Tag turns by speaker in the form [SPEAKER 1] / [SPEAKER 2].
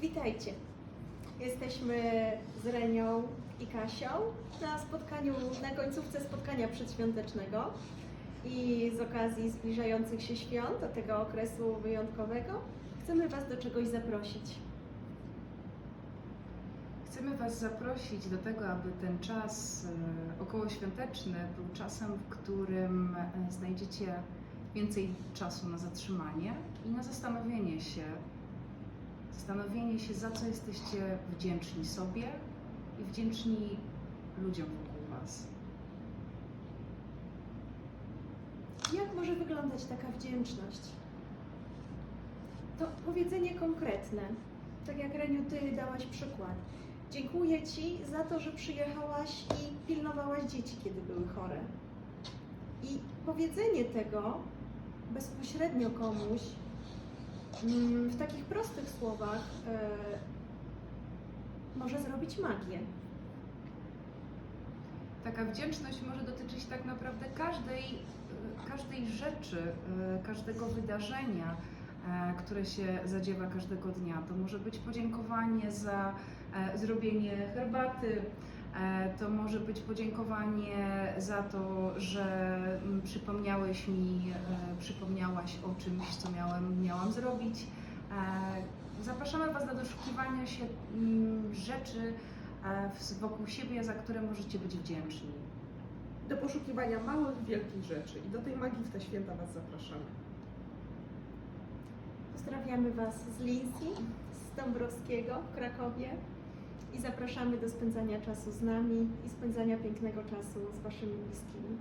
[SPEAKER 1] Witajcie. Jesteśmy z Renią i Kasią na spotkaniu, na końcówce spotkania przedświątecznego i z okazji zbliżających się świąt, do tego okresu wyjątkowego, chcemy Was do czegoś zaprosić.
[SPEAKER 2] Chcemy Was zaprosić do tego, aby ten czas e, okołoświąteczny był czasem, w którym e, znajdziecie więcej czasu na zatrzymanie i na zastanowienie się, zastanowienie się, za co jesteście wdzięczni sobie i wdzięczni ludziom wokół Was.
[SPEAKER 1] Jak może wyglądać taka wdzięczność? To powiedzenie konkretne, tak jak Reniu, Ty dałaś przykład. Dziękuję Ci za to, że przyjechałaś i pilnowałaś dzieci, kiedy były chore. I powiedzenie tego bezpośrednio komuś, w takich prostych słowach, e, może zrobić magię.
[SPEAKER 2] Taka wdzięczność może dotyczyć tak naprawdę każdej, e, każdej rzeczy, e, każdego wydarzenia, które się zadziewa każdego dnia. To może być podziękowanie za zrobienie herbaty, to może być podziękowanie za to, że mm, przypomniałeś mi, e, przypomniałaś o czymś, co miałem, miałam zrobić. E, Zapraszamy Was do doszukiwania się mm, rzeczy, e, w- wokół siebie, za które możecie być wdzięczni.
[SPEAKER 3] do poszukiwania małych, wielkich rzeczy. I do tej magii w te święta Was zapraszamy.
[SPEAKER 1] Pozdrawiamy Was z Lincji, z Dąbrowskiego w Krakowie i zapraszamy do spędzania czasu z nami i spędzania pięknego czasu z Waszymi bliskimi.